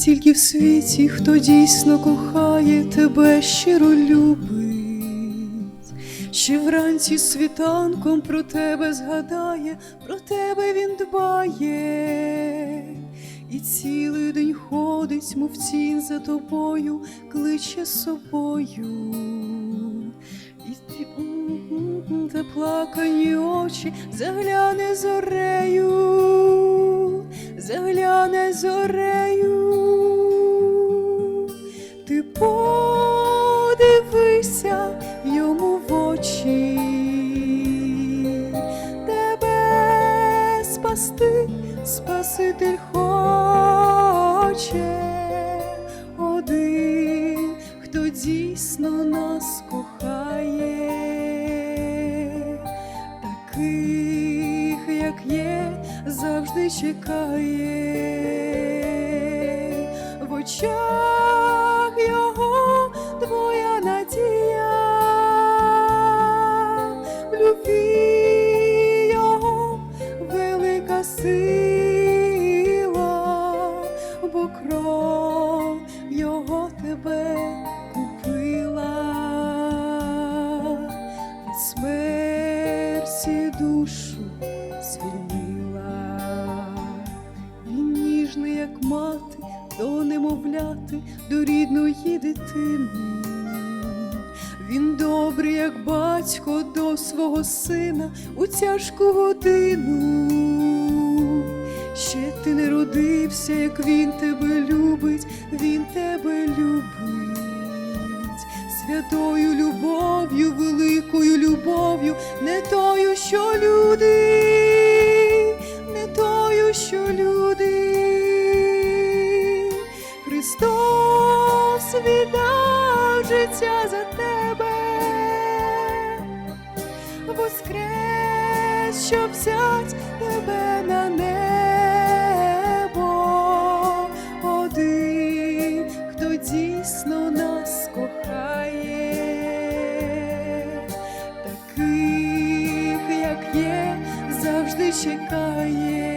світі, хто дійсно кохає тебе щиро любить, ще вранці світанком про тебе згадає, про тебе він дбає, і цілий день ходить, мов тінь за тобою, кличе собою. Заплакані очі загляне зорею, загляне зорею. Спасти, Спаситель хоче один, хто дійсно нас кохає, таких, як є, завжди чекає смерті душу звільнила. Він ніжний, як мати, до немовляти, до рідної дитини. Він добрий, як батько до свого сина у тяжку годину. Ще ти не родився, як він тебе любить, він тебе любить, святою любов'ю, великою любов'ю, не тою, що люди, не тою, що люди. Христос віддав життя за тебе, воскрес, щоб взять тебе чекає.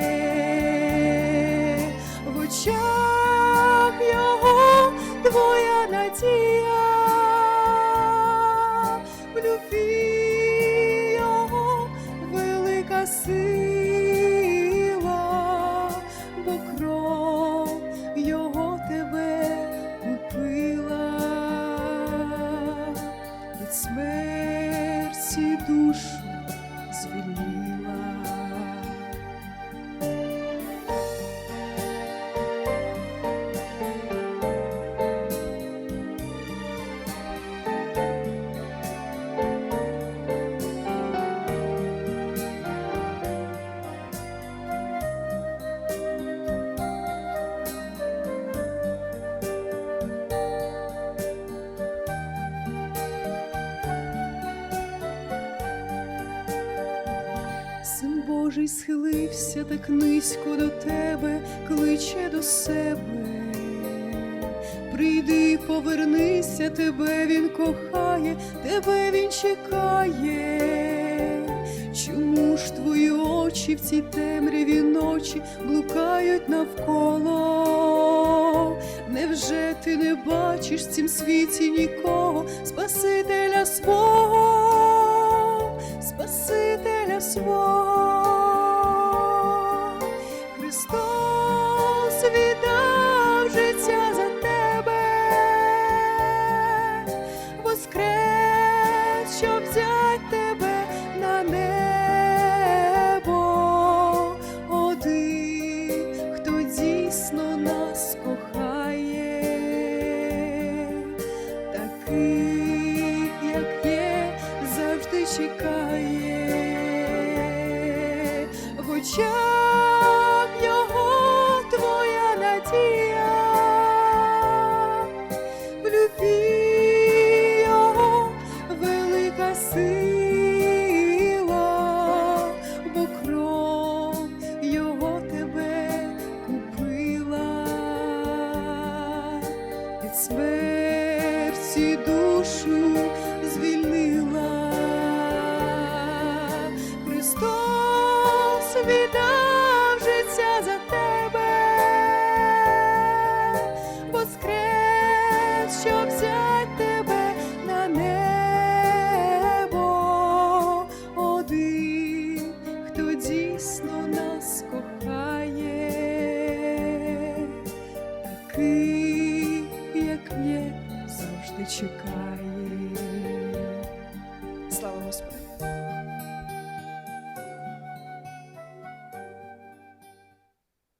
В очах його твоя надія, в любві його велика сила, бо кров його тебе купила. Від смерті душу Божий схилився так низько до тебе, кличе до себе. Прийди, повернися, тебе він кохає, тебе він чекає. Чому ж твої очі в цій темряві ночі блукають навколо? Невже ти не бачиш в цім світі нікого, Спасителя свого, Спасителя свого? Чекає. В очах його твоя надія, в любві його велика сила, бо кров його тебе купила. Від смерті душу віддав життя за тебе, воскрес, щоб взять тебе на небо, один, хто дійсно нас кохає, такий, як є, завжди чекає.